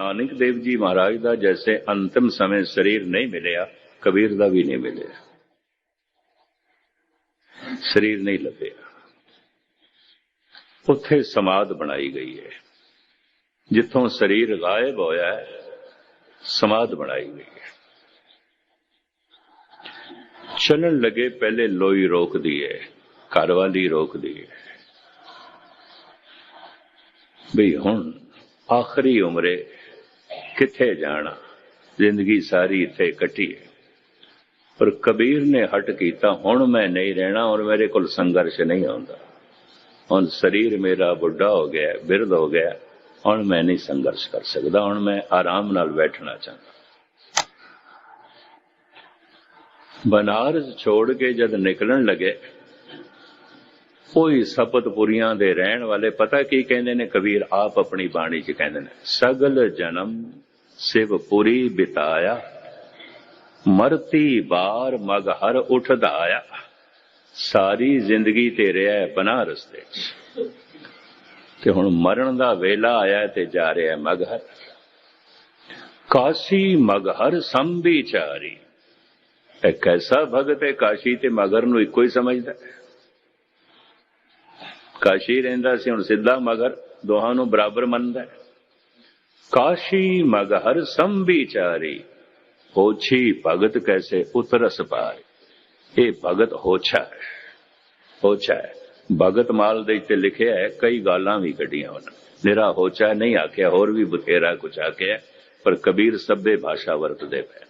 ਨਾਨਕ ਦੇਵ ਜੀ ਮਹਾਰਾਜ ਦਾ ਜੈਸੇ ਅੰਤਿਮ ਸਮੇਂ ਸਰੀਰ ਨਹੀਂ ਮਿਲਿਆ, ਕਬੀਰ ਦਾ ਵੀ ਨਹੀਂ ਮਿਲਿਆ। ਸਰੀਰ ਨਹੀਂ ਲੱਭਿਆ। ਉੱਥੇ ਸਮਾਧ ਬਣਾਈ ਗਈ ਹੈ। ਜਿੱਥੋਂ ਸਰੀਰ ਗਾਇਬ ਹੋਇਆ ਹੈ, ਸਮਾਧ ਬਣਾਈ ਗਈ ਹੈ। ਚੱਲਣ ਲੱਗੇ ਪਹਿਲੇ ਲੋਈ ਰੋਕਦੀ ਹੈ ਘਰ ਵਾਲੀ ਰੋਕਦੀ ਹੈ। ਵੀ ਹੁਣ ਆਖਰੀ ਉਮਰੇ ਕਿੱਥੇ ਜਾਣਾ? ਜ਼ਿੰਦਗੀ ਸਾਰੀ ਇੱਥੇ ਕੱਟੀ ਹੈ। ਪਰ ਕਬੀਰ ਨੇ ਹਟ ਕੀਤਾ, ਹੁਣ ਮੈਂ ਨਹੀਂ ਰਹਿਣਾ ਔਰ ਮੇਰੇ ਕੋਲ ਸੰਘਰਸ਼ ਨਹੀਂ ਆਉਂਦਾ। ਹੁਣ ਸਰੀਰ ਮੇਰਾ ਬੁੱਢਾ ਹੋ ਗਿਆ, ਬਿਰਧ ਹੋ ਗਿਆ, ਹੁਣ ਮੈਂ ਨਹੀਂ ਸੰਘਰਸ਼ ਕਰ ਸਕਦਾ, ਹੁਣ ਮੈਂ ਆਰਾਮ ਨਾਲ ਬੈਠਣਾ ਚਾਹੁੰਦਾ। ਬਨਾਰਸ ਛੋੜ ਕੇ ਜਦ ਨਿਕਲਣ ਲੱਗੇ ਕੋਈ ਸਪਤਪੁਰੀਆਂ ਦੇ ਰਹਿਣ ਵਾਲੇ, ਪਤਾ ਕੀ ਕਹਿੰਦੇ ਨੇ ਕਬੀਰ? ਆਪ ਆਪਣੀ ਬਾਣੀ 'ਚ ਕਹਿੰਦੇ ਨੇ, ਸਗਲ ਜਨਮ ਸਿਵਪੁਰੀ ਬਿਤਾਇਆ, ਮਰਤੀ ਬਾਰ ਮਗ ਹਰ ਉਠਦਾ ਆਇਆ ਸਾਰੀ ਜ਼ਿੰਦਗੀ ਤੇ ਰਿਹਾ ਬਨਾਰਸ ਦੇ ਵਿੱਚ ਤੇ ਹੁਣ ਮਰਨ ਦਾ ਵੇਲਾ ਆਇਆ ਤੇ ਜਾ ਰਿਹਾ ਮਗਹਰ ਕਾਸ਼ੀ ਮਗਹਰ ਸੰਭੀਚਾਰੀ ਇਹ ਕੈਸਾ ਭਗਤ ਹੈ ਕਾਸ਼ੀ ਤੇ ਮਗਰ ਨੂੰ ਇੱਕੋ ਹੀ ਸਮਝਦਾ ਹੈ। ਕਾਸ਼ੀ ਰਹਿੰਦਾ ਸੀ, ਹੁਣ ਸਿੱਧਾ ਮਗਰ ਦੋਹਾਂ ਨੂੰ ਬਰਾਬਰ ਮੰਨਦਾ ਹੈ। ਕਾਸ਼ੀ ਮਗਹਰ ਸੰਭੀਚਾਰੀ, ਹੋਛੀ ਭਗਤ ਕੈਸੇ ਉਤਰਸ ਪਾਏ। ਇਹ ਭਗਤ ਹੋਛਾ ਹੈ। ਹੋਛਾ ਹੈ। ਭਗਤ ਮਾਲ ਦੇ ਉੱਤੇ ਲਿਖਿਆ ਹੈ, ਕਈ ਗਾਲਾਂ ਵੀ ਕੱਢੀਆਂ ਉਹਨਾਂ ਨਿਰਾ ਹੋਛਾ ਨਹੀਂ ਆਖਿਆ, ਹੋਰ ਵੀ ਬਥੇਰਾ ਕੁਝ ਆਖਿਆ ਪਰ ਕਬੀਰ ਸਭੇ ਭਾਸ਼ਾ ਵਰਤਦੇ ਪਏ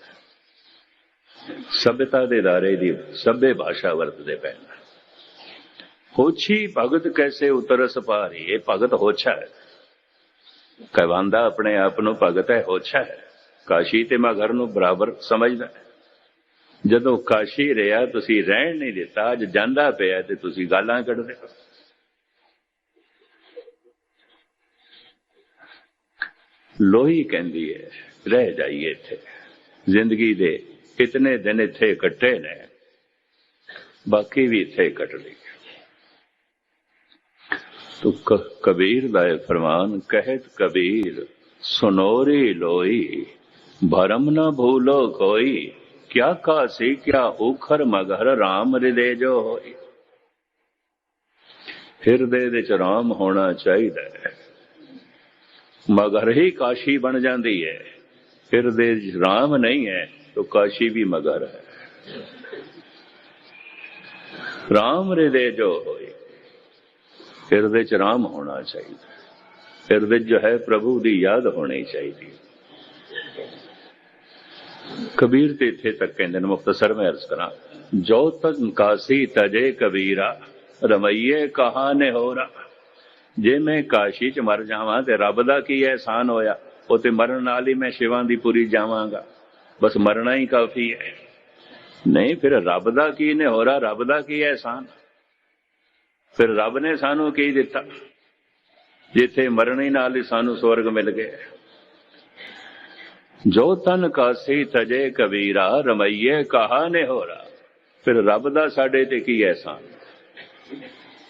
ਸਭਿਤਾ ਦੇ ਦਾਰੇ ਦੀ ਸਭੇ ਭਾਸ਼ਾ ਵਰਤਦੇ ਪਏ ਹੋਛੀ ਭਗਤ ਕੈਸੇ ਉਤਰਸ ਪਾਰੀ ਇਹ ਭਗਤ ਹੋਛਾ ਹੈ। ਕਹਵਾਂਦਾ ਆਪਣੇ ਆਪ ਨੂੰ ਭਗਤ ਹੈ, ਹੋਛਾ ਹੈ। ਕਾਸ਼ੀ ਤੇ ਮਗਰ ਨੂੰ ਬਰਾਬਰ ਸਮਝਦਾ ਹੈ। ਜਦੋਂ ਕਾਸ਼ੀ ਰਿਹਾ, ਤੁਸੀਂ ਰਹਿਣ ਨਹੀਂ ਦਿੱਤਾ, ਅੱਜ ਜਾਂਦਾ ਪਿਆ ਤੇ ਤੁਸੀਂ ਗਾਲਾਂ ਕੱਢਦੇ ਹੋ। ਲੋਹੀ ਕਹਿੰਦੀ ਹੈ, ਰਹਿ ਜਾਈਏ ਇੱਥੇ। ਜ਼ਿੰਦਗੀ ਦੇ ਇਤਨੇ ਦਿਨ ਇੱਥੇ ਕੱਟੇ ਨੇ, ਬਾਕੀ ਵੀ ਇੱਥੇ ਕੱਟ ਲਈ ਤੋ ਕਬੀਰ ਦਾ ਇਹ ਫਰਮਾਨ, ਕਹਿਤ ਕਬੀਰ, ਸੁਨੋਰੀ ਲੋਈ, ਭਰਮ ਨਾ ਭੂਲੋ ਕੋਈ, ਕਿਆ ਕਾਸੀ, ਕਿਆ ਉਖਰ ਮਗਰ RAM ਹਿਰਦੇ ਜੋ ਹੋਈ। ਹਿਰਦੇ ਦੇ ਚ ਰਾਮ ਹੋਣਾ ਚਾਹੀਦਾ ਹੈ। ਮਗਰ ਹੀ ਕਾਸ਼ੀ ਬਣ ਜਾਂਦੀ ਹੈ। ਹਿਰਦੇ ਚ ਰਾਮ ਨਹੀਂ ਹੈ, ਤਾਂ ਕਾਸ਼ੀ ਵੀ ਮਗਰ ਹੈ। RAM ਹਿਰਦੇ ਜੋ ਹੋਈ। ਹਿਰਦੇ ਚ ਰਾਮ ਹੋਣਾ ਚਾਹੀਦਾ। ਹਿਰਦੇ ਜੋ ਹੈ ਪ੍ਰਭੂ ਦੀ ਯਾਦ ਹੋਣੀ ਚਾਹੀਦੀ। ਕਬੀਰ ਤੇ ਇੱਥੇ ਤੱਕ ਕਹਿੰਦੇ ਨੇ ਮੁਖਤਸਰ ਮੈਂ ਅਰਜ਼ ਕਰਾਂ, ਜੋ ਤੱਕ ਕਾਸੀ ਤਜੇ ਕਬੀਰਾ, ਰਮਈਏ ਕਹਾ ਨੇ ਹੋਰਾ ਜੇ ਮੈਂ ਕਾਸ਼ੀ ਚ ਮਰ ਜਾਵਾਂ ਤੇ ਰੱਬ ਦਾ ਕੀ ਅਹਿਸਾਨ ਹੋਇਆ ਉਹ ਤੇ ਮਰਨ ਨਾਲ ਹੀ ਮੈਂ ਸ਼ਿਵਾਂ ਦੀ ਪੂਰੀ ਜਾਵਾਂਗਾ। ਬਸ ਮਰਨਾ ਹੀ ਕਾਫੀ ਹੈ। ਨਹੀਂ, ਫਿਰ ਰੱਬ ਦਾ ਕੀ ਨੇ ਹੋਰਾ ਰੱਬ ਦਾ ਕੀ ਅਹਿਸਾਨ? ਫਿਰ ਰੱਬ ਨੇ ਸਾਨੂੰ ਕੀ ਦਿੱਤਾ? ਜਿੱਥੇ ਮਰਨ ਨਾਲ ਹੀ ਸਾਨੂੰ ਸਵਰਗ ਮਿਲ ਗਿਆ। ਜੋ ਤਨ ਕਾਸੀ ਤਜੇ ਕਬੀਰਾ, ਰਮਈਏ ਕਹਾ ਨੇ ਹੋਰਾ ਫਿਰ ਰੱਬ ਦਾ ਸਾਡੇ ਤੇ ਕੀ ਐਸਾਨ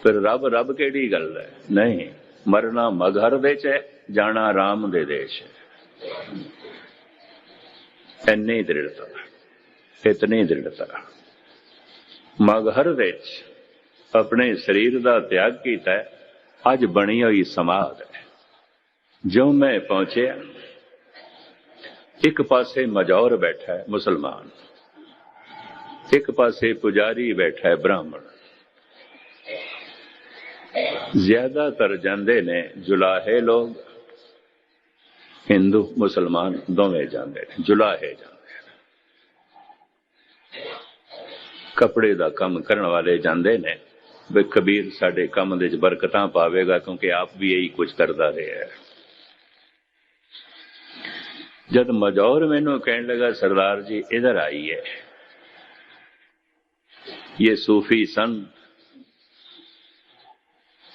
ਫਿਰ ਰੱਬ ਰੱਬ ਕਿਹੜੀ ਗੱਲ ਹੈ? ਨਹੀਂ, ਮਰਨਾ ਮਗਹਰ ਦੇ ਚ ਹੈ, ਜਾਣਾ ਰਾਮ ਦੇ ਦੇਸ਼ ਹੈ। ਇੰਨੀ ਦ੍ਰਿੜਤਾ, ਇਤਨੀ ਦ੍ਰਿੜਤਾ। ਮਗਹਰ ਵਿੱਚ ਆਪਣੇ ਸਰੀਰ ਦਾ ਤਿਆਗ ਕੀਤਾ ਅੱਜ ਬਣੀ ਹੋਈ ਸਮਾਧ ਹੈ ਜੋ ਮੈਂ ਪਹੁੰਚਿਆ ਇੱਕ ਪਾਸੇ ਮਜੌਰ ਬੈਠਾ ਹੈ ਮੁਸਲਮਾਨ ਇੱਕ ਪਾਸੇ ਪੁਜਾਰੀ ਬੈਠਾ ਹੈ ਬ੍ਰਾਹਮਣ ਜ਼ਿਆਦਾਤਰ ਜਾਂਦੇ ਨੇ ਜੁਲਾਹੇ ਲੋਕ ਹਿੰਦੂ ਮੁਸਲਮਾਨ ਦੋਵੇਂ ਜਾਂਦੇ ਨੇ ਜੁਲਾਹੇ ਜਾਂਦੇ ਨੇ ਕਪੜੇ ਦਾ ਕੰਮ ਕਰਨ ਵਾਲੇ ਜਾਂਦੇ ਨੇ ਵੀ ਕਬੀਰ ਸਾਡੇ ਕੰਮ ਦੇ ਵਿੱਚ ਬਰਕਤਾਂ ਪਾਵੇਗਾ ਕਿਉਂਕਿ ਆਪ ਵੀ ਇਹੀ ਕੁਝ ਕਰਦਾ ਰਿਹਾ ਹੈ जब मजौर मैनू कहने लगा सरदार जी इधर आइए ये सूफी संत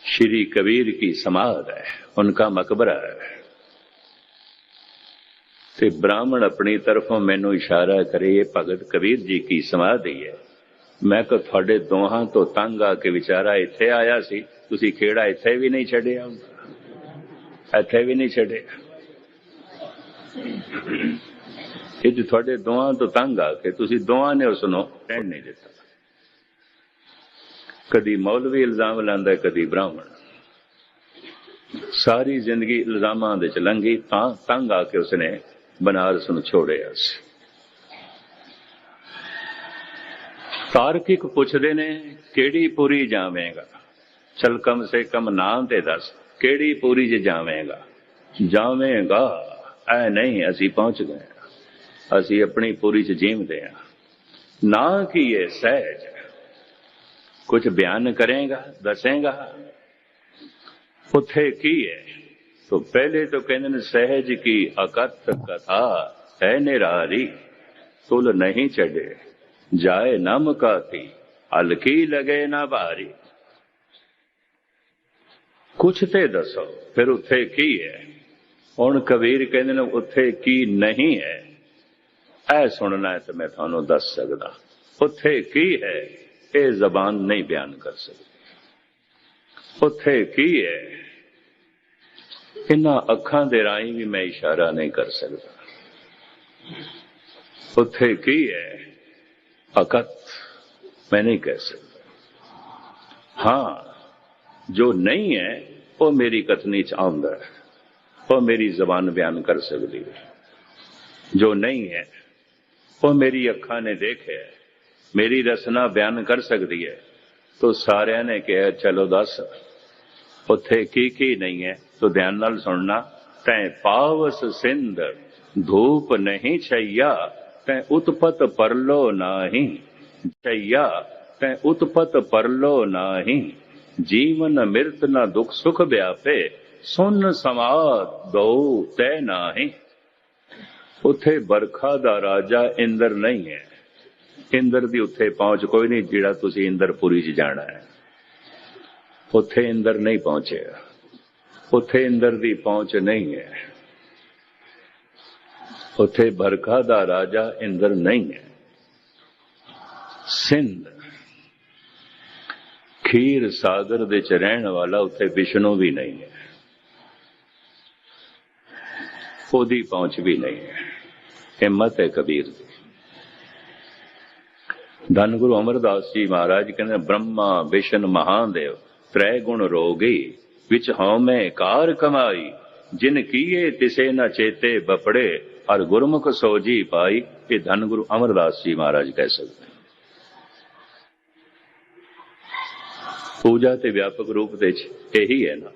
श्री कबीर की समाध है उनका मकबरा है ਤੇ ਬ੍ਰਾਹਮਣ ਆਪਣੀ ਤਰਫੋਂ ਮੈਨੂੰ ਇਸ਼ਾਰਾ ਕਰੇ ਇਹ ਭਗਤ ਕਬੀਰ ਜੀ ਕੀ ਸਮਾਧੀ ਹੈ ਮੈਂ ਕਿ ਤੁਹਾਡੇ ਦੋਹਾਂ ਤੋਂ ਤੰਗ ਆ ਕੇ ਵਿਚਾਰਾ ਇੱਥੇ ਆਇਆ ਸੀ, ਤੁਸੀਂ ਖੇੜਾ ਇੱਥੇ ਵੀ ਨਹੀਂ ਛੱਡਿਆ। ਇੱਥੇ ਵੀ ਨਹੀਂ ਛੱਡਿਆ। ਇਹ ਤੁਹਾਡੇ ਦੋਹਾਂ ਤੋਂ ਤੰਗ ਆ ਕੇ ਤੁਸੀਂ ਦੋਹਾਂ ਨੇ ਉਸ ਨੂੰ ਕਹਿਣ ਨਹੀਂ ਦਿੱਤਾ। ਕਦੀ ਮੌਲਵੀ ਇਲਜ਼ਾਮ ਲਾਉਂਦਾ, ਕਦੀ ਬ੍ਰਾਹਮਣ। ਸਾਰੀ ਜ਼ਿੰਦਗੀ ਇਲਜ਼ਾਮਾਂ ਦੇ ਚ ਲੰਘੀ ਤਾਂ ਤੰਗ ਆ ਕੇ ਉਸਨੇ ਬਨਾਰਸ ਨੂੰ ਛੋੜਿਆ ਸੀ। ਤਾਰਕਿਕ ਪੁੱਛਦੇ ਨੇ, ਕਿਹੜੀ ਪੂਰੀ ਜਾਵੇਂਗਾ? ਚਲ ਕਮ ਸੇ ਕਮ ਨਾਮ ਤੇ ਦੱਸ, ਕਿਹੜੀ ਪੂਰੀ ਜੇ ਜਾਵੇਂਗਾ? ਜਾਵੇਂਗਾ, ਐ ਨਹੀਂ, ਅਸੀਂ ਪਹੁੰਚ ਗਏ ਅਸੀਂ ਆਪਣੀ ਪੂਰੀ ਚ ਜੀਵਦੇ ਆ ਨਾ ਕੀ ਇਹ ਸਹਿਜ ਕੁਝ ਬਿਆਨ ਕਰੇਗਾ, ਦੱਸੇਗਾ। ਉਥੇ ਕੀ ਹੈ ਸੋ ਪਹਿਲੇ ਤੋਂ ਕਹਿੰਦੇ ਨੇ, ਸਹਿਜ ਕੀ ਅਕਤ ਕਥਾ, ਹੈ ਨਿਰਾਰੀ, ਤੁਲ ਨਹੀਂ ਛੱਡੇ ਜਾਏ ਨਾ ਮੁਕਾਤੀ, ਹਲਕੀ ਲਗੇ ਨਾ ਭਾਰੀ। ਕੁਛ ਤੇ ਦੱਸੋ, ਫਿਰ ਉੱਥੇ ਕੀ ਹੈ? ਹੁਣ ਕਬੀਰ ਕਹਿੰਦੇ ਨੇ, ਉੱਥੇ ਕੀ ਨਹੀਂ ਹੈ? ਐ ਸੁਣਨਾ ਤੇ ਮੈਂ ਤੁਹਾਨੂੰ ਦੱਸ ਸਕਦਾ, ਉੱਥੇ ਕੀ ਹੈ? ਇਹ ਜ਼ਬਾਨ ਨਹੀਂ ਬਿਆਨ ਕਰ ਸਕਦੀ। ਉੱਥੇ ਕੀ ਹੈ? ਇਹਨਾਂ ਅੱਖਾਂ ਦੇ ਰਾਹੀਂ ਵੀ ਮੈਂ ਇਸ਼ਾਰਾ ਨਹੀਂ ਕਰ ਸਕਦਾ। ਉੱਥੇ ਕੀ ਹੈ? ਅਕਤ ਮੈਂ ਨਹੀਂ ਕਹਿ ਸਕਦਾ ਹਾਂ ਜੋ ਨਹੀਂ ਹੈ ਉਹ ਮੇਰੀ ਕਥਨੀ ਚ ਆਉਂਦਾ ਹੈ ਉਹ ਮੇਰੀ ਜ਼ਬਾਨ ਬਿਆਨ ਕਰ ਸਕਦੀ ਹੈ ਜੋ ਨਹੀਂ ਹੈ ਉਹ ਮੇਰੀ ਅੱਖਾਂ ਨੇ ਦੇਖਿਆ ਮੇਰੀ ਰਸਨਾ ਬਿਆਨ ਕਰ ਸਕਦੀ ਹੈ ਤੋ ਸਾਰਿਆਂ ਨੇ ਕਿਹਾ ਚਲੋ ਦੱਸ ਉੱਥੇ ਕੀ ਕੀ ਨਹੀਂ ਹੈ ਤੋ ਧਿਆਨ ਨਾਲ ਸੁਣਨਾ ਤੈ ਪਾਵਸ ਸਿੰਧ ਧੂਪ ਨਹੀਂ ਛਈਆ ਤੈ ਉਤਪਤ ਪਰਲੋ ਨਾਹੀ ਛਈਆ ਤੈ ਉਤਪਤ ਪਰਲੋ ਨਾਹੀ, ਜੀਵਨ ਮਿਰਤ ਨਾ ਦੁਖ ਸੁਖ ਵਿਆਪੇ, ਸੁਨ ਸਮਾਦ ਦੋ ਤੈ ਨਾਹੀ। ਉੱਥੇ ਬਰਖਾ ਦਾ ਰਾਜਾ ਇੰਦਰ ਨਹੀਂ ਹੈ। ਇੰਦਰ ਦੀ ਉੱਥੇ ਪਹੁੰਚ ਕੋਈ ਨਹੀਂ ਜਿਹੜਾ ਤੁਸੀਂ ਇੰਦਰਪੁਰੀ 'ਚ ਜਾਣਾ ਹੈ। ਉੱਥੇ ਇੰਦਰ ਨਹੀਂ ਪਹੁੰਚਿਆ। ਉੱਥੇ ਇੰਦਰ ਦੀ ਪਹੁੰਚ ਨਹੀਂ ਹੈ। ਉੱਥੇ ਬਰਖਾ ਦਾ ਰਾਜਾ ਇੰਦਰ ਨਹੀਂ ਹੈ। ਸਿੰਧ, ਖੀਰ ਸਾਗਰ ਦੇ ਚ ਰਹਿਣ ਵਾਲਾ ਉੱਥੇ ਵਿਸ਼ਨੂੰ ਵੀ ਨਹੀਂ ਹੈ। ਉਹਦੀ ਪਹੁੰਚ ਵੀ ਨਹੀਂ ਹੈ। ਹਿੰਮਤ ਹੈ ਕਬੀਰ ਦੀ। ਧੰਨ ਗੁਰੂ ਅਮਰਦਾਸ ਜੀ ਮਹਾਰਾਜ ਕਹਿੰਦੇ, ਬ੍ਰਹਮਾ ਵਿਸ਼ਨ ਮਹਾਦੇਵ ਤ੍ਰੈ ਗੁਣ ਰੋਗੀ, ਵਿੱਚ ਹਉਮੈ ਕਾਰ ਕਮਾਈ, ਜਿਨ ਕੀਏ ਤਿਸੇ ਨਾ ਚੇਤੇ ਬਪੜੇ ਹਰ ਗੁਰਮੁਖ ਸੋਜੀ ਪਾਈ, ਇਹ ਧੰਨ ਗੁਰੂ ਅਮਰਦਾਸ ਜੀ ਮਹਾਰਾਜ ਕਹਿ ਸਕਦੇ ਪੂਜਾ ਤੇ ਵਿਆਪਕ ਰੂਪ ਵਿੱਚ ਇਹੀ ਹੈ ਨਾ।